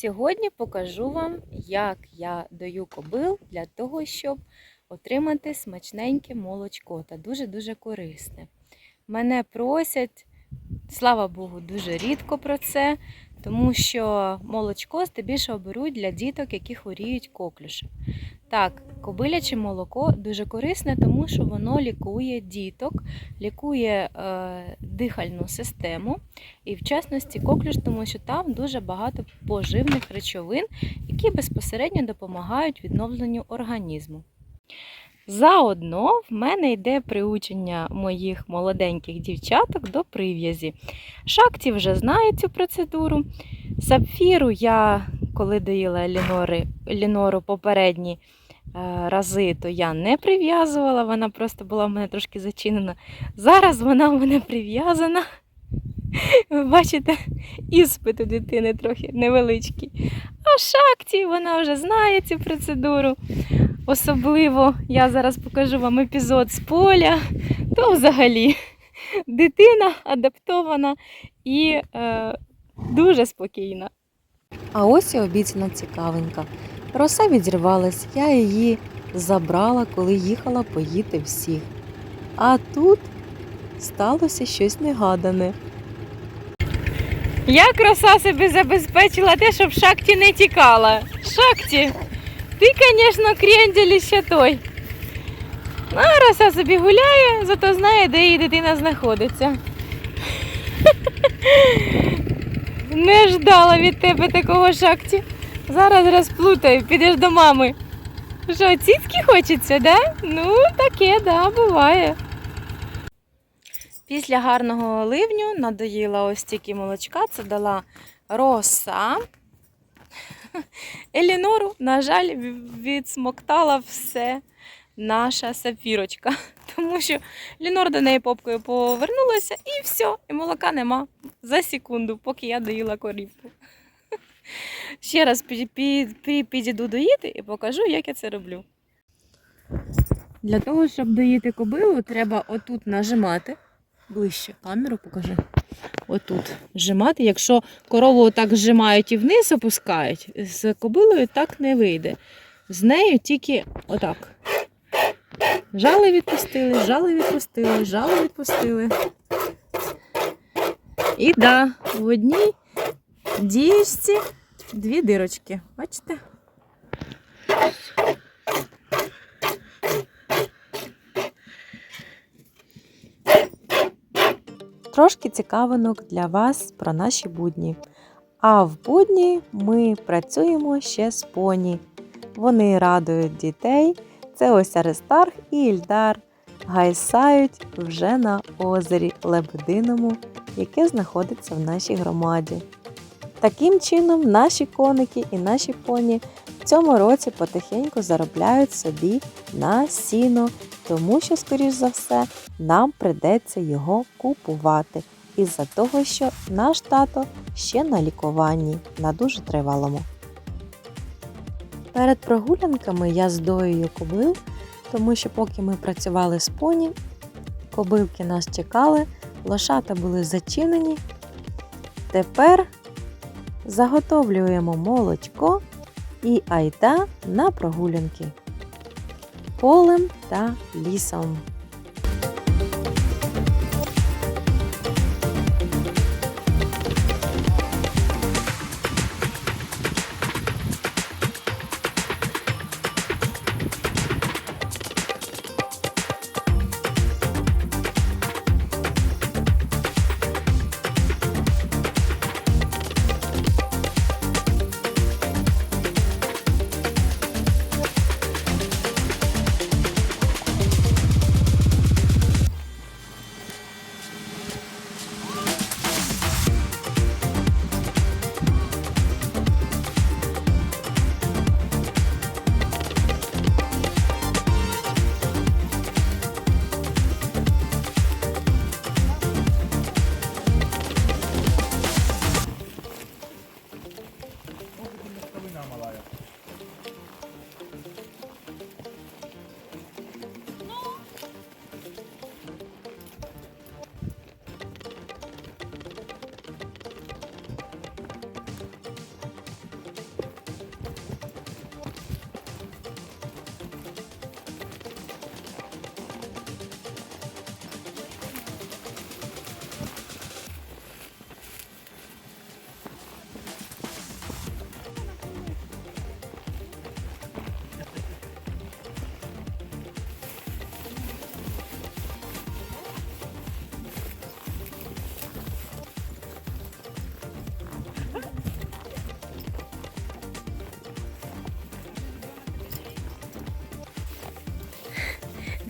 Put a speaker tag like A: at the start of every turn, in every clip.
A: Сьогодні покажу вам, як я даю кобил для того, щоб отримати смачненьке молочко та дуже-дуже корисне. Мене просять, слава Богу, дуже рідко про це, тому що молочко здебільшого беруть для діток, які хворіють коклюшем. Так, кобиляче молоко дуже корисне, тому що воно лікує діток, лікує е, дихальну систему і в частності коклюш, тому що там дуже багато поживних речовин, які безпосередньо допомагають відновленню організму. Заодно в мене йде приучення моїх молоденьких дівчаток до прив'язі. Шакті вже знає цю процедуру. Сапфіру я, коли доїла Елінори, Елінору попередні е, рази, то я не прив'язувала, вона просто була в мене трошки зачинена. Зараз вона в мене прив'язана. Ви бачите, іспит у дитини трохи невеличкий. А Шакті, вона вже знає цю процедуру. Особливо я зараз покажу вам епізод з поля, то взагалі дитина адаптована і е, дуже спокійна.
B: А ось і обіцяна цікавенька. Роса відірвалась, я її забрала, коли їхала поїти всіх. А тут сталося щось негадане.
A: Як роса себе забезпечила те, щоб Шакті не тікала. Шакті, ти, звісно, крендель ще той. А роса собі гуляє, зато знає, де її дитина знаходиться. Не ждала від тебе такого шакті. Зараз розплутаю, підеш до мами. Що, цицьки хочеться, да? Ну, таке, да, буває. Після гарного ливню надоїла ось тільки молочка, це дала роса. Елінору, на жаль, відсмоктала все наша сапфірочка. Тому що Лінор до неї попкою повернулася і все, і молока нема за секунду, поки я доїла корівку. Ще раз під- під- під- підійду доїти і покажу, як я це роблю. Для того, щоб доїти кобилу, треба отут нажимати. Ближче камеру покажи. Отут зжимати. Якщо корову отак зжимають і вниз опускають, з кобилою так не вийде. З нею тільки отак. Жали відпустили, жали відпустили, жали відпустили. І да, в одній діжці дві дирочки. Бачите?
B: Трошки цікавинок для вас про наші будні. А в будні ми працюємо ще з поні. Вони радують дітей. Це ось Аристарх і Ільдар гайсають вже на озері Лебединому, яке знаходиться в нашій громаді. Таким чином, наші коники і наші поні в цьому році потихеньку заробляють собі на сіно, тому що, скоріш за все, нам придеться його купувати із-за того, що наш тато ще на лікуванні на дуже тривалому. Перед прогулянками я здоюю кобил, тому що поки ми працювали з поні, кобилки нас чекали, лошата були зачинені. Тепер заготовлюємо молочко і айда на прогулянки полем та лісом.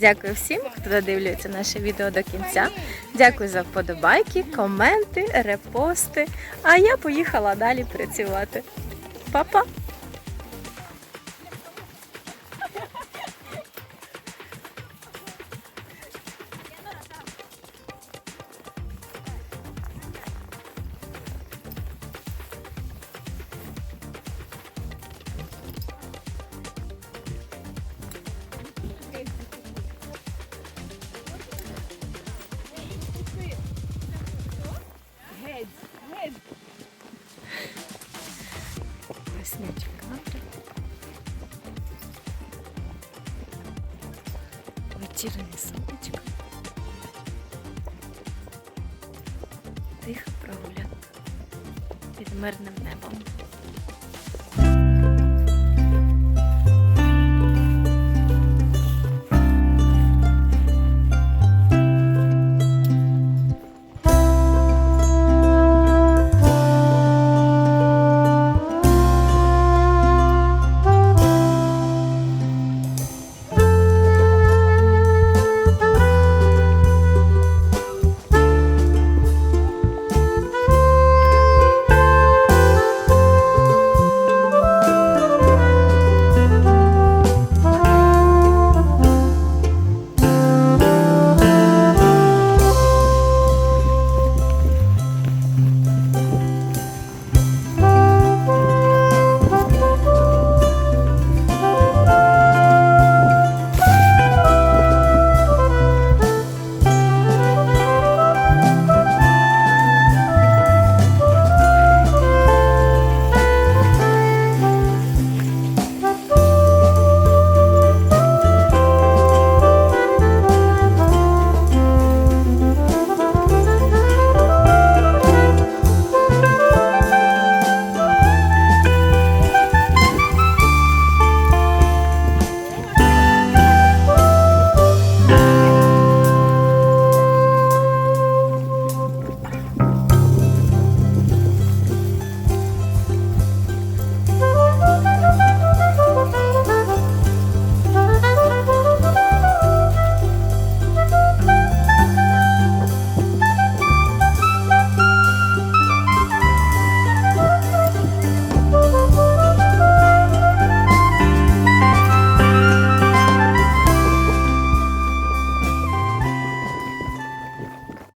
A: Дякую всім, хто додивлюється наше відео до кінця. Дякую за вподобайки, коменти, репости. А я поїхала далі працювати. Па-па! Вечірнє сонечко. Тиха прогулянка під мирним небом.